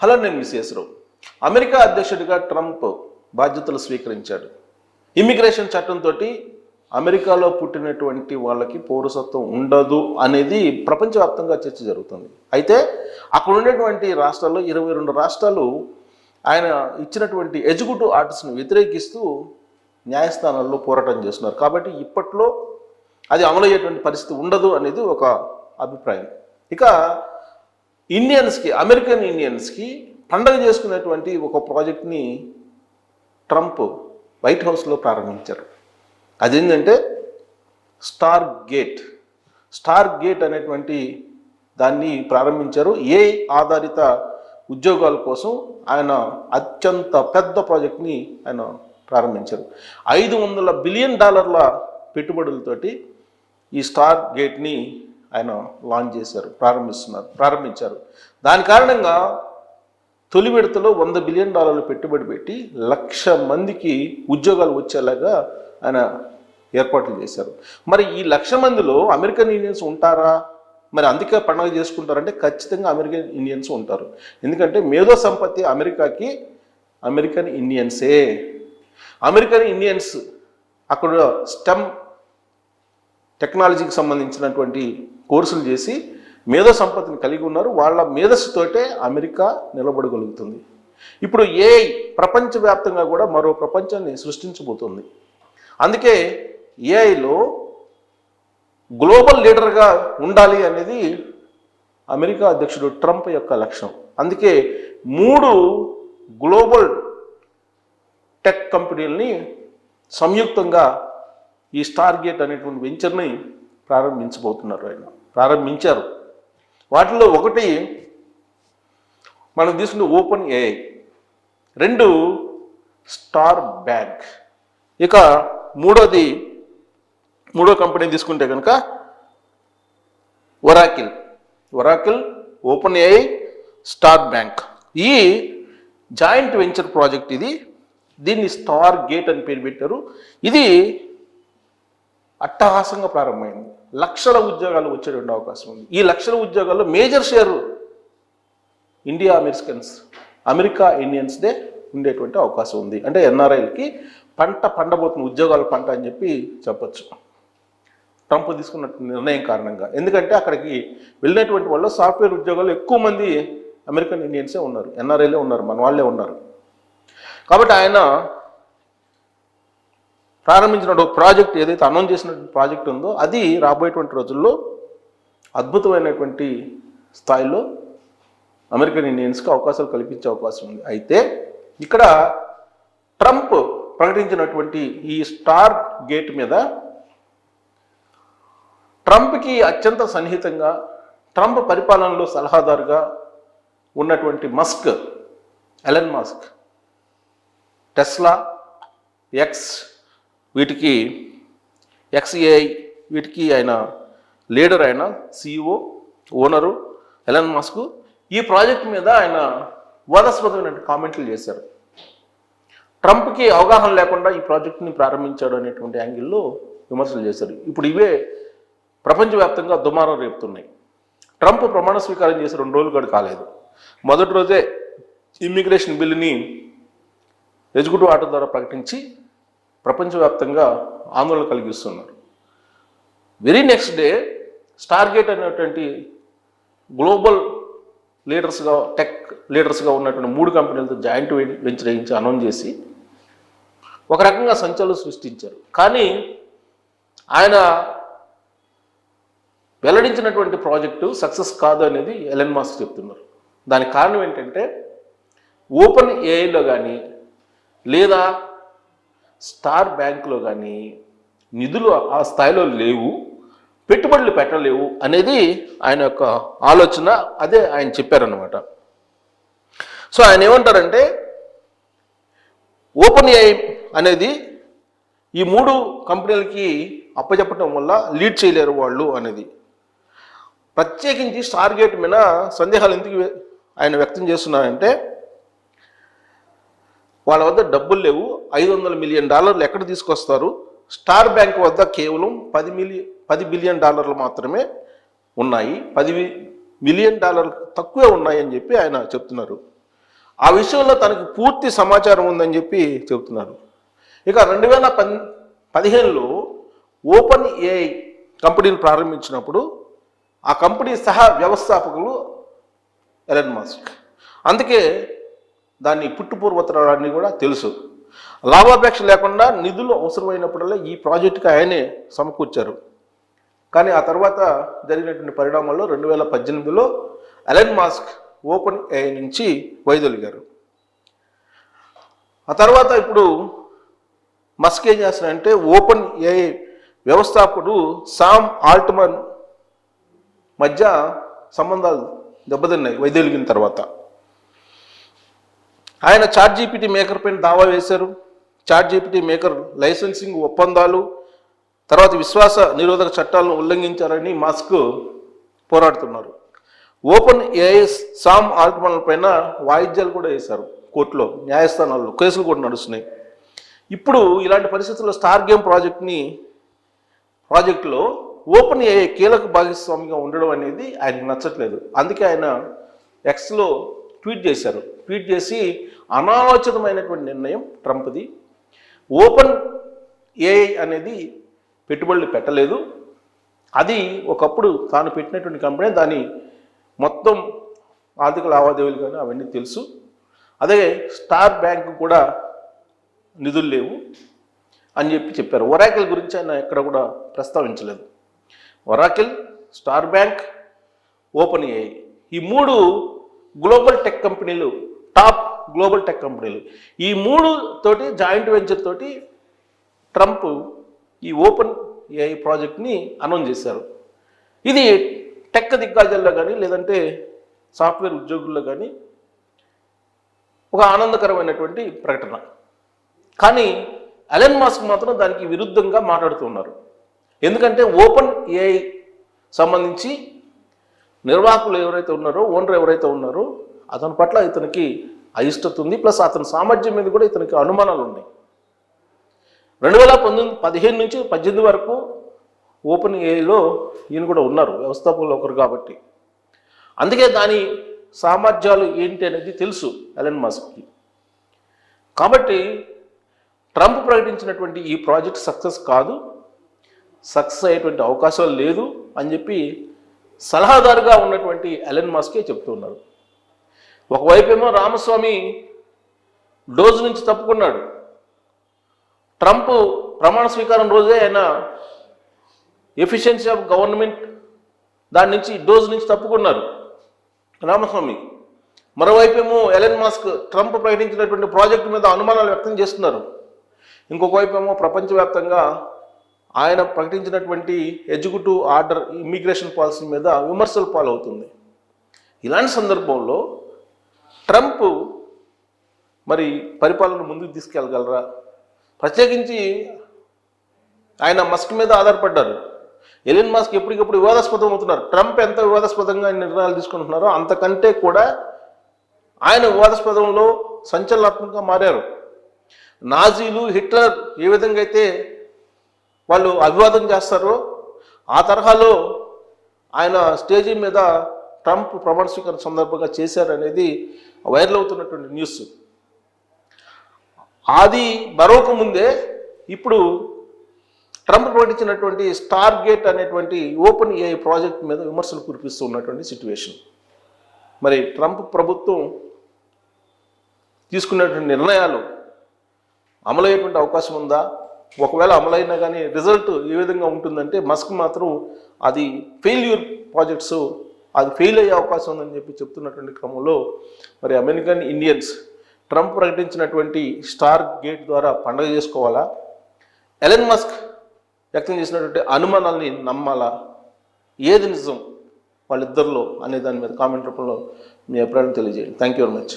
ఫలనేని విశేషరావు America అధ్యక్షుడిగా Trump బాధ్యతలు స్వీకరించాడు. ఇమ్మిగ్రేషన్ చట్టంతో అమెరికాలో పుట్టినటువంటి వాళ్ళకి పౌరసత్వం ఉండదు అనేది ప్రపంచవ్యాప్తంగా చర్చ జరుగుతుంది. అయితే అక్కడ ఉండేటువంటి రాష్ట్రాల్లో ఇరవై రెండు రాష్ట్రాలు ఆయన ఇచ్చినటువంటి ఎగ్జిక్యూటివ్ ఆర్డర్స్ను వ్యతిరేకిస్తూ న్యాయస్థానాల్లో పోరాటం చేస్తున్నారు. కాబట్టి ఇప్పట్లో అది అమలయ్యేటువంటి పరిస్థితి ఉండదు అనేది ఒక అభిప్రాయం. ఇక ఇండియన్స్కి అమెరికన్ ఇండియన్స్కి పండగ చేసుకునేటువంటి ఒక ప్రాజెక్ట్ని ట్రంప్ వైట్ హౌస్లో ప్రారంభించారు. అదేంటంటే స్టార్ గేట్ స్టార్ గేట్ అనేటువంటి దాన్ని ప్రారంభించారు. ఏ ఆధారిత ఉద్యోగాల కోసం ఆయన అత్యంత పెద్ద ప్రాజెక్ట్ని ఆయన ప్రారంభించారు. ఐదు వందల బిలియన్ డాలర్ల పెట్టుబడులతోటి ఈ స్టార్ గేట్ని ఆయన లాంచ్ చేశారు ప్రారంభిస్తున్నారు ప్రారంభించారు. దాని కారణంగా తొలి విడతలో వంద బిలియన్ డాలర్లు పెట్టుబడి పెట్టి లక్ష మందికి ఉద్యోగాలు వచ్చేలాగా ఆయన ఏర్పాట్లు చేశారు. మరి ఈ లక్ష మందిలో అమెరికన్ ఇండియన్స్ ఉంటారా? మరి అందుకే పండుగ చేసుకుంటారంటే ఖచ్చితంగా అమెరికన్ ఇండియన్స్ ఉంటారు. ఎందుకంటే మేధో సంపత్తి అమెరికాకి అమెరికన్ ఇండియన్సే అమెరికన్ ఇండియన్స్ అక్కడ స్టెమ్ టెక్నాలజీకి సంబంధించినటువంటి కోర్సులు చేసి మేధో సంపత్తిని కలిగి ఉన్నారు. వాళ్ళ మేధస్సుతోటే అమెరికా నిలబడగలుగుతుంది. ఇప్పుడు ఏ ప్రపంచవ్యాప్తంగా కూడా మరో ప్రపంచాన్ని సృష్టించబోతుంది. అందుకే ఏఐలో గ్లోబల్ లీడర్గా ఉండాలి అనేది అమెరికా అధ్యక్షుడు ట్రంప్ యొక్క లక్ష్యం. అందుకే మూడు గ్లోబల్ టెక్ కంపెనీలని సంయుక్తంగా ఈ స్టార్ గేట్ అనేటువంటి వెంచర్ని ప్రారంభించబోతున్నారు ఆయన. ప్రారంభించారు. వాటిలో ఒకటి మనం తీసుకున్న ఓపెన్ ఏఐ. రెండు స్టార్ బ్యాంక్. ఇక మూడోది మూడో కంపెనీ తీసుకుంటే కనుక Oracle. Oracle open AI star bank. ఈ జాయింట్ వెంచర్ ప్రాజెక్ట్ ఇది. దీన్ని స్టార్ గేట్ అని పేరు పెట్టారు. ఇది అట్టహాసంగా ప్రారంభమైంది. లక్షల ఉద్యోగాలు వచ్చేటువంటి అవకాశం ఉంది. ఈ లక్షల ఉద్యోగాల్లో major share India Americans America ఇండియన్స్దే ఉండేటువంటి అవకాశం ఉంది. అంటే ఎన్ఆర్ఐలకి పంట పండబోతున్న ఉద్యోగాల పంట అని చెప్పి చెప్పచ్చు. ట్రంప్ తీసుకున్న నిర్ణయం కారణంగా. ఎందుకంటే అక్కడికి వెళ్ళినటువంటి వాళ్ళు సాఫ్ట్వేర్ ఉద్యోగాలు ఎక్కువ మంది అమెరికన్ ఇండియన్సే ఉన్నారు. ఎన్ఆర్ఐలే ఉన్నారు మన వాళ్ళే ఉన్నారు. కాబట్టి ఆయన ప్రారంభించిన ప్రాజెక్ట్ ఏదైతే అనౌన్స్ చేసిన ప్రాజెక్ట్ ఉందో అది రాబోయేటువంటి రోజుల్లో అద్భుతమైనటువంటి స్థాయిలో అమెరికన్ ఇండియన్స్కి అవకాశాలు కల్పించే అవకాశం ఉంది. అయితే ఇక్కడ ట్రంప్ ప్రకటించినటువంటి ఈ స్టార్ గేట్ మీద ట్రంప్కి అత్యంత సన్నిహితంగా ట్రంప్ పరిపాలనలో సలహాదారుగా ఉన్నటువంటి Musk Elon Musk Tesla X వీటికి ఎక్స్ఏఐ వీటికి ఆయన లీడర్ ఆయన సిఇఓ ఓనరు ఎలన్ మాస్కు ఈ ప్రాజెక్ట్ మీద ఆయన వాదాస్పదమైన కామెంట్లు చేశారు. ట్రంప్కి అవగాహన లేకుండా ఈ ప్రాజెక్ట్ని ప్రారంభించాడు అనేటువంటి యాంగిల్లో విమర్శలు చేశారు. ఇప్పుడు ఇవే ప్రపంచవ్యాప్తంగా దుమారం రేపుతున్నాయి. ట్రంప్ ప్రమాణ స్వీకారం చేసి రెండు రోజులు కూడా కాలేదు. మొదటి రోజే ఇమ్మిగ్రేషన్ బిల్లుని ఎగ్జిక్యూటివ్ ఆర్డర్ ద్వారా ప్రకటించి ప్రపంచవ్యాప్తంగా ఆందోళన కలిగిస్తున్నారు. వెరీ నెక్స్ట్ డే స్టార్గేట్ అనేటువంటి గ్లోబల్ లీడర్స్గా టెక్ లీడర్స్గా ఉన్నటువంటి మూడు కంపెనీలతో జాయింట్ వెంచర్ వేయించి అనౌన్స్ చేసి ఒక రకంగా సంచలనం సృష్టించారు. కానీ ఆయన వెల్లడించినటువంటి ప్రాజెక్టు సక్సెస్ కాదు అనేది ఎలన్ మాస్క్ చెప్తున్నారు. దానికి కారణం ఏంటంటే ఓపెన్ ఏఐలో కానీ లేదా స్టార్ బ్యాంకులో కానీ నిధులు ఆ స్థాయిలో లేవు పెట్టుబడులు పెట్టలేవు అనేది ఆయన యొక్క ఆలోచన అదే ఆయన చెప్పారనమాట సో ఆయన ఏమంటారంటే ఓపెన్ ఏఐ అనేది ఈ మూడు కంపెనీలకి అప్పచెప్పడం వల్ల లీడ్ చేయలేరు వాళ్ళు అనేది. ప్రత్యేకించి స్టార్ గేట్ మీద సందేహాలు ఎందుకు ఆయన వ్యక్తం చేస్తున్నారంటే వాళ్ళ వద్ద డబ్బులు లేవు. ఐదు వందల మిలియన్ డాలర్లు ఎక్కడ తీసుకొస్తారు? స్టార్ బ్యాంక్ వద్ద కేవలం పది మిలియన్ పది బిలియన్ డాలర్లు మాత్రమే ఉన్నాయి. పది మిలియన్ డాలర్లు తక్కువే ఉన్నాయి అని చెప్పి ఆయన చెప్తున్నారు. ఆ విషయంలో తనకి పూర్తి సమాచారం ఉందని చెప్పి చెబుతున్నారు ఇక రెండు వేల పన్ పదిహేనులో ఓపెన్ ఏఐ కంపెనీని ప్రారంభించినప్పుడు ఆ కంపెనీ సహా వ్యవస్థాపకులు ఎలన్ మాస్క్. అందుకే దాన్ని పుట్టుపూర్వతరాన్ని కూడా తెలుసు. లాభాపేక్ష లేకుండా నిధులు అవసరమైనప్పుడల్లా ఈ ప్రాజెక్టుకి ఆయనే సమకూర్చారు. కానీ ఆ తర్వాత జరిగినటువంటి పరిణామాల్లో రెండు వేల పద్దెనిమిదిలో ఎలన్ మాస్క్ ఓపెన్ ఏఐ నుంచి వైదొలిగారు. ఆ తర్వాత ఇప్పుడు మస్క్ ఏం చేస్తారంటే ఓపెన్ ఏఐ వ్యవస్థాపకుడు సామ్ ఆల్ట్మన్ మధ్య సంబంధాలు దెబ్బతిన్నాయి వైదొలిగిన తర్వాత. ఆయన చాట్ జీపీటీ మేకర్ పైన దావా వేశారు. చాట్ జీపీటీ మేకర్ లైసెన్సింగ్ ఒప్పందాలు తర్వాత విశ్వాస నిరోధక చట్టాలను ఉల్లంఘించారని మాస్క్ పోరాడుతున్నారు. ఓపెన్ ఏఐఎస్ సామ్ ఆల్ట్మన్ పైన వాయిద్యాలు కూడా వేశారు కోర్టులో న్యాయస్థానాల్లో కేసులు కూడా నడుస్తున్నాయి. ఇప్పుడు ఇలాంటి పరిస్థితుల్లో స్టార్ గేమ్ ప్రాజెక్ట్ని ప్రాజెక్టులో ఓపెన్ ఏఐ కీలక భాగస్వామిగా ఉండడం అనేది ఆయనకు నచ్చట్లేదు. అందుకే ఆయన ఎక్స్లో ట్వీట్ చేశారు. ట్వీట్ చేసి అనాలోచితమైనటువంటి నిర్ణయం ట్రంప్ది. ఓపెన్ ఏఐ అనేది పెట్టుబడులు పెట్టలేదు. అది ఒకప్పుడు తాను పెట్టినటువంటి కంపెనీ దాని మొత్తం ఆర్థిక లావాదేవీలు కానీ అవన్నీ తెలుసు. అదే స్టార్ బ్యాంక్ కూడా నిధులు లేవు అని చెప్పి చెప్పారు. ఒరాకిల్ గురించి ఆయన ఎక్కడ కూడా ప్రస్తావించలేదు. Oracle star bank open AI ఈ మూడు గ్లోబల్ టెక్ కంపెనీలు టాప్ గ్లోబల్ టెక్ కంపెనీలు. ఈ మూడు తోటి జాయింట్ వెంచర్ తోటి ట్రంప్ ఈ ఓపెన్ ఏఐ ప్రాజెక్ట్ని అనౌన్స్ చేశారు. ఇది టెక్ దిగ్గాజల్లో కానీ లేదంటే సాఫ్ట్వేర్ ఉద్యోగుల్లో కానీ ఒక ఆనందకరమైనటువంటి ప్రకటన. కానీ అలెన్ మాస్క్ మాత్రం దానికి విరుద్ధంగా మాట్లాడుతున్నారు ఎందుకంటే ఓపెన్ ఏఐ సంబంధించి నిర్వాహకులు ఎవరైతే ఉన్నారో ఓనర్ ఎవరైతే ఉన్నారో అతని పట్ల ఇతనికి అయిష్టత ఉంది. ప్లస్ అతని సామర్థ్యం మీద కూడా ఇతనికి అనుమానాలు ఉన్నాయి. రెండు వేల పంతొమ్మిది పదిహేను నుంచి పద్దెనిమిది వరకు ఓపెన్ ఏఐలో ఈయన కూడా ఉన్నారు. వ్యవస్థాపకులు ఒకరు కాబట్టి. అందుకే దాని సామర్థ్యాలు ఏంటి అనేది తెలుసు ఎలన్ మాస్క్కి. కాబట్టి ట్రంప్ ప్రకటించినటువంటి ఈ ప్రాజెక్ట్ సక్సెస్ కాదు. సక్సెస్ అయ్యేటువంటి అవకాశాలు లేదు అని చెప్పి సలహాదారుగా ఉన్నటువంటి అలెన్ మాస్కే చెప్తున్నారు. ఒకవైపేమో రామస్వామి డోజ్ నుంచి తప్పుకున్నాడు. ట్రంప్ ప్రమాణ స్వీకారం రోజే ఆయన ఎఫిషియన్సీ ఆఫ్ గవర్నమెంట్ దాని నుంచి డోజ్ నుంచి తప్పుకున్నారు. రామస్వామి మరోవైపేమో ఎలెన్ ఎలన్ మాస్క్ ట్రంప్ ప్రకటించినటువంటి ప్రాజెక్టు మీద అనుమానాలు వ్యక్తం చేస్తున్నారు. ఇంకొక వైపేమో ఏమో ప్రపంచవ్యాప్తంగా ఆయన ప్రకటించినటువంటి ఎగ్జిక్యూటివ్ ఆర్డర్ ఇమ్మిగ్రేషన్ పాలసీ మీద విమర్శలు పాలవుతుంది. ఇలాంటి సందర్భంలో ట్రంప్ మరి పరిపాలన ముందుకు తీసుకెళ్ళగలరా? ప్రత్యేకించి ఆయన మస్క్ మీద ఆధారపడ్డారు. ఎలిన్ మాస్క్ ఎప్పటికప్పుడు వివాదాస్పదం అవుతున్నారు. ట్రంప్ ఎంత వివాదాస్పదంగా నిర్ణయాలు తీసుకుంటున్నారో అంతకంటే కూడా ఆయన వివాదాస్పదంలో సంచలనాత్మకంగా మారారు. నాజీలు హిట్లర్ ఏ విధంగా అయితే వాళ్ళు అభివాదం చేస్తారో ఆ తరహాలో ఆయన స్టేజీ మీద ట్రంప్ ప్రమాణ స్వీకారం సందర్భంగా చేశారనేది వైరల్ అవుతున్నటువంటి న్యూస్. అది మరొక ముందే ఇప్పుడు ట్రంప్ ప్రకటించినటువంటి స్టార్ గేట్ అనేటువంటి ఓపెన్ ఏ ప్రాజెక్ట్ మీద విమర్శలు కురిపిస్తూ ఉన్నటువంటి సిచ్యువేషన్ మరి ట్రంప్ ప్రభుత్వం తీసుకున్నటువంటి నిర్ణయాలు అమలయ్యేటువంటి అవకాశం ఉందా? ఒకవేళ అమలైనా కానీ రిజల్ట్ ఏ విధంగా ఉంటుందంటే మస్క్ మాత్రం అది ఫెయిల్యూర్ ప్రాజెక్ట్స్ అది ఫెయిల్ అయ్యే అవకాశం ఉందని చెప్పి చెప్తున్నటువంటి క్రమంలో మరి అమెరికన్ ఇండియన్స్ ట్రంప్ ప్రకటించినటువంటి స్టార్ గేట్ ద్వారా పండగ చేసుకోవాలా? ఎలన్ మస్క్ వ్యక్తం చేసినటువంటి అనుమానాల్ని నమ్మాలా? ఏది నిజం వాళ్ళిద్దరిలో అనే దాని మీద కామెంట్ రూపంలో మీ అభిప్రాయం తెలియజేయండి. Thank you very much